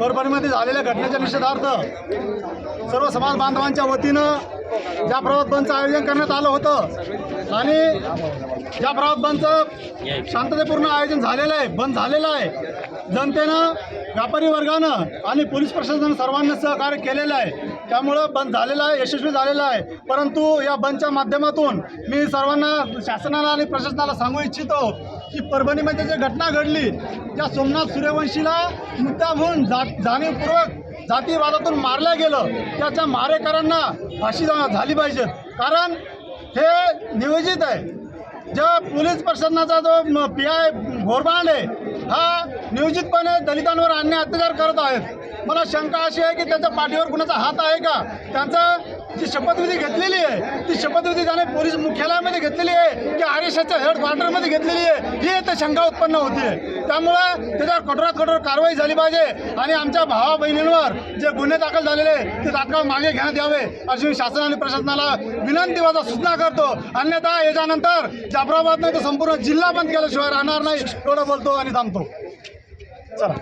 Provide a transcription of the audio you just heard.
परभणीमध्ये झालेल्या घटनेच्या निषेधार्थ सर्व समाज बांधवांच्या वतीनं ज्या प्रभात बंदचं आयोजन करण्यात आलं होतं आणि ज्या प्रभात बंदचं शांततेपूर्ण आयोजन झालेलं आहे बंद झालेलं आहे जनतेनं व्यापारी वर्गानं आणि पोलीस प्रशासनानं सर्वांनी सहकार्य केलेलं आहे. त्यामुळं बंद झालेलं आहे यशस्वी झालेला आहे. परंतु या बंदच्या माध्यमातून मी सर्वांना शासनाला आणि प्रशासनाला सांगू इच्छितो की परभणीमध्ये जे घटना घडली त्या सोमनाथ सूर्यवंशीला मुद्दाम म्हणून जा जाणीवपूर्वक जातीवादातून मारलं गेलं. त्याच्या मारेकरांना फाशी जा- झाली पाहिजे. कारण हे नियोजित आहे. ज्या पोलीस प्रशासनाचा जो पी आय घोरबांड आहे हा नियोजितपणे दलितांवर अन्य अत्याचार करत आहेत. मला शंका अशी आहे की त्यांच्या पाठीवर कुणाचा हात आहे का? त्यांचा जी शपथविधी घेतलेली आहे ती शपथविधी त्याने पोलीस मुख्यालयामध्ये घेतलेली आहे. की हेड क्वार्टरमध्ये घेतलेली आहे. ही इथे शंका उत्पन्न होते त्यामुळं त्याच्यावर कठोरात कठोर कारवाई झाली पाहिजे आणि आमच्या भावा बहिणींवर जे गुन्हे दाखल झालेले ते तात्काळ मागे घेण्यात यावे अशी मी शासन आणि प्रशासनाला विनंती माझा सूचना करतो. अन्यथा याच्यानंतर जाफराबाद नाही तर संपूर्ण जिल्हा बंद केल्याशिवाय राहणार नाही एवढं बोलतो आणि थांबतो. चला.